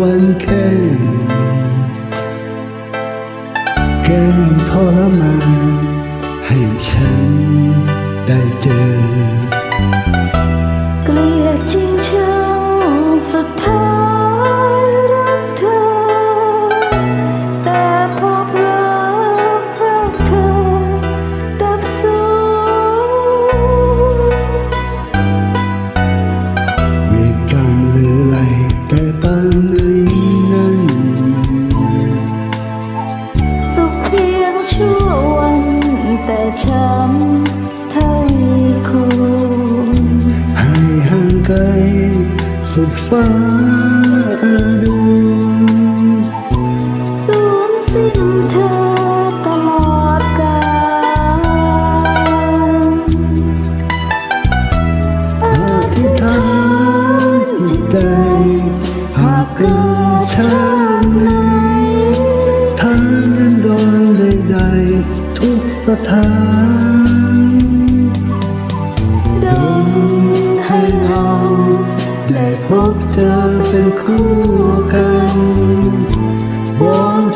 วรรค์แค่แกล้งทรมาน สุดฟ้าดูสูญสิ้นเธอตลอดกาลอธิษฐานจิตใจหากเกิดชาติไหนทางนั้นรอนใดๆทุกสถาน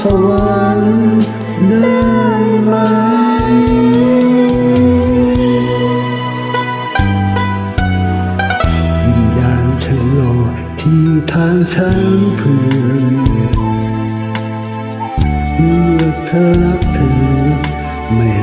สวรรค์ได้ไหมวิญญาณฉันรอที่ทางช้างเพื่อนเรียกเธอรักเธอไม่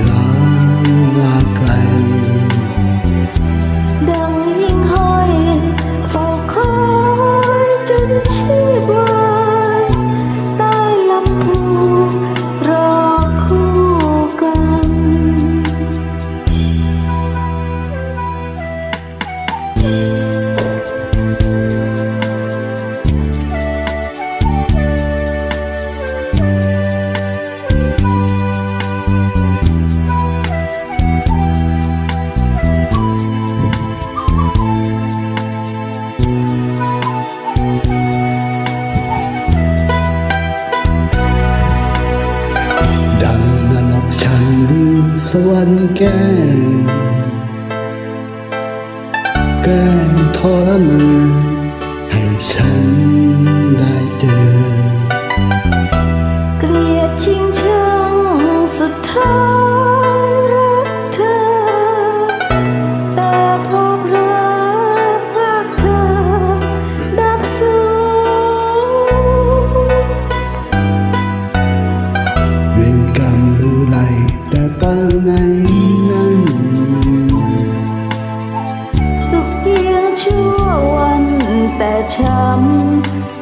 สวรรค์แกล้งแกล้งทรมานให้ฉัน ลือไรแต่เปางไหนนั้นสุขเพียงชั่ววันแต่ช้ำ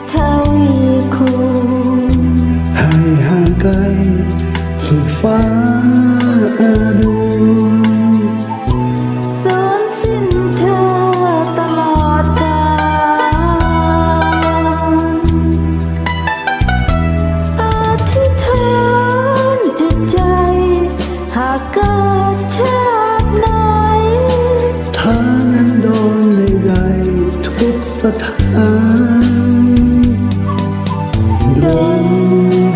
สถานดน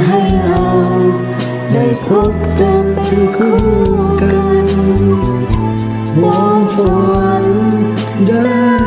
ให้เราได้พบเจอเป็นคู่กันมองสวรรค์ได้